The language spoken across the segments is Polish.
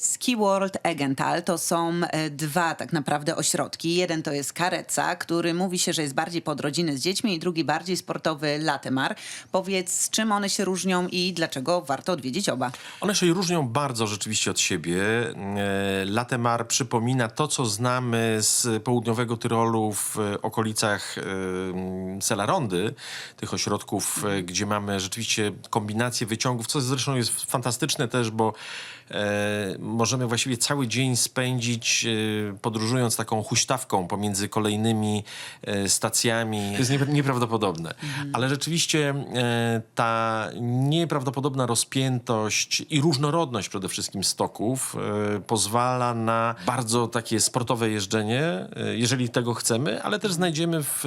skin. World Egental to są e, dwa tak naprawdę ośrodki. Jeden to jest Kareca, który mówi się, że jest bardziej pod rodziny z dziećmi i drugi bardziej sportowy Latemar. Powiedz, czym one się różnią i dlaczego warto odwiedzić oba? One się różnią bardzo rzeczywiście od siebie. E, Latemar przypomina to, co znamy z południowego Tyrolu w e, okolicach Selarondy, tych ośrodków, gdzie mamy rzeczywiście kombinację wyciągów, co zresztą jest fantastyczne też, bo e, możemy właściwie cały dzień spędzić e, podróżując taką huśtawką pomiędzy kolejnymi e, stacjami. To jest niepra- nieprawdopodobne. Ale rzeczywiście e, ta nieprawdopodobna rozpiętość i różnorodność przede wszystkim stoków pozwala na bardzo takie sportowe jeżdżenie, jeżeli tego chcemy, ale też znajdziemy w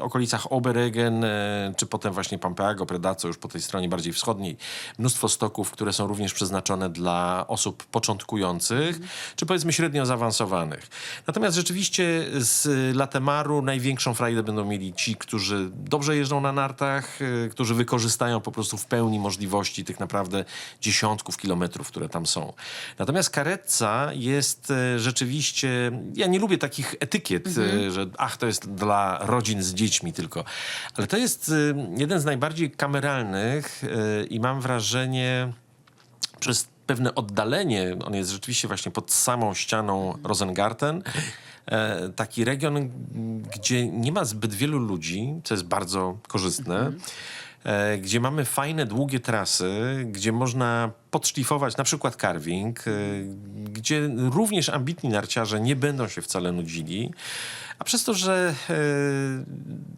okolicach Oberegen, czy potem właśnie Pampeago, Predaco, już po tej stronie bardziej wschodniej, mnóstwo stoków, które są również przeznaczone dla osób początkujących, czy powiedzmy średnio zaawansowanych. Natomiast rzeczywiście z Latemaru największą frajdę będą mieli ci, którzy dobrze jeżdżą na nartach, y, którzy wykorzystają po prostu w pełni możliwości tych naprawdę dziesiątków kilometrów, które tam są. Natomiast Karetza jest e, rzeczywiście, ja nie lubię takich etykiet, e, że ach, to jest dla rodzin z dziećmi tylko, ale to jest jeden z najbardziej kameralnych i mam wrażenie, przez pewne oddalenie, on jest rzeczywiście właśnie pod samą ścianą Rosengarten, e, taki region, gdzie nie ma zbyt wielu ludzi, co jest bardzo korzystne, e, gdzie mamy fajne, długie trasy, gdzie można podszlifować na przykład carving, e, gdzie również ambitni narciarze nie będą się wcale nudzili, a przez to, że e,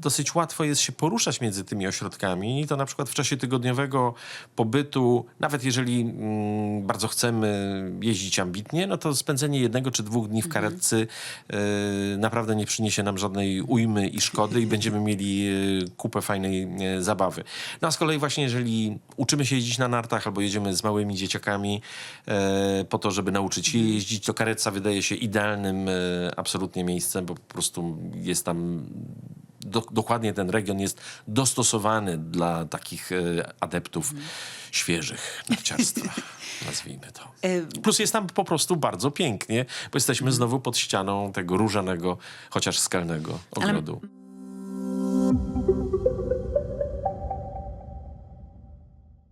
dosyć łatwo jest się poruszać między tymi ośrodkami, to na przykład w czasie tygodniowego pobytu, nawet jeżeli mm, bardzo chcemy jeździć ambitnie, no to spędzenie jednego czy dwóch dni w karetce e, naprawdę nie przyniesie nam żadnej ujmy i szkody i będziemy mieli e, kupę fajnej zabawy. No a z kolei właśnie jeżeli uczymy się jeździć na nartach albo jedziemy z małymi dzieciakami po to, żeby nauczyć je jeździć, to kareca wydaje się idealnym absolutnie miejscem, bo po prostu prostu jest tam do, dokładnie ten region jest dostosowany dla takich e, adeptów mm. świeżych narciarstwa, nazwijmy to. E, Plus jest tam po prostu bardzo pięknie, bo jesteśmy mm. znowu pod ścianą tego różanego, chociaż skalnego ogrodu. Ale...